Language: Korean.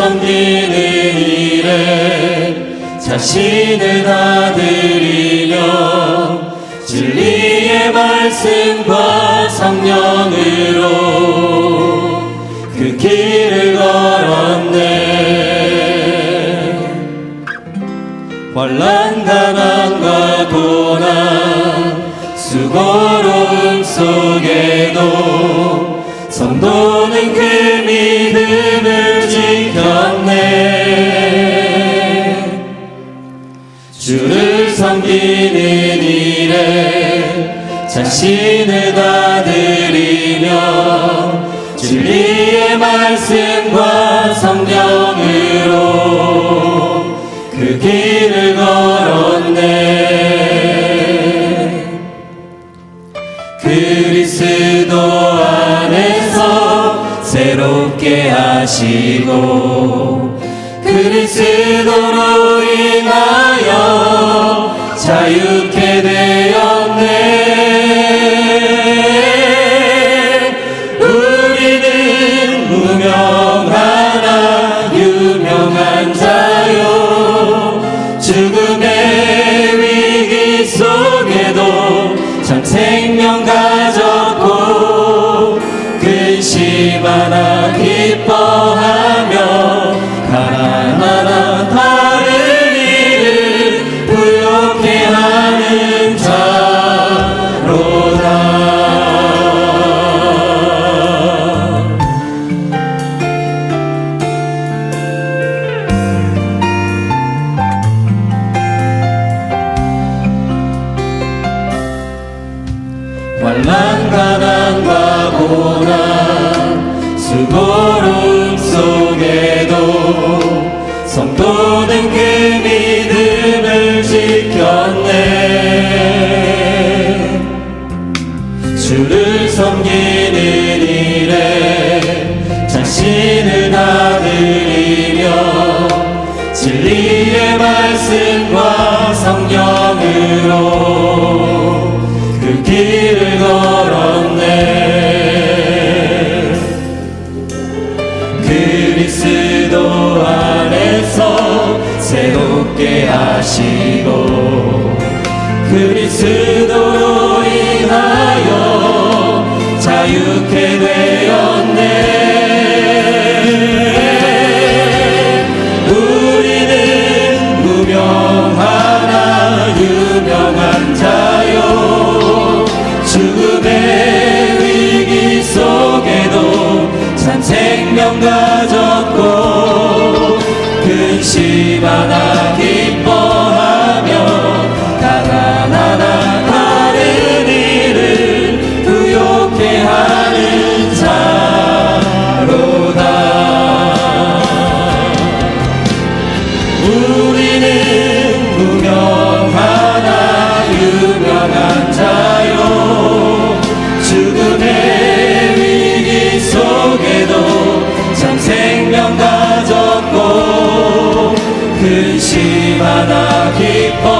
섬기는 일에 자신을 다 드리며 진리의 말씀과 성령으로 그 길을 걸었네. 환난 가난과 고난 수고로움 속에도 성도는 그 믿음 자신을 다 드리며 진리의 말씀과 성령으로 그 길을 걸었네. 그리스도 안에서 새롭게 하시고 그리스도로 인하여 자유케 수고로움 속에도 성도는 그 믿음을 지켰네. 주를 섬기는 일에 자신을 다 드리며 진리의 말씀과 성령으 하시고 그리스도로 인하여 자유케 되었네. 우리는 무명하나 유명한 자요. 죽음의 위기 속에도 참 생명 가졌고 근심 하나 기 하나 기뻐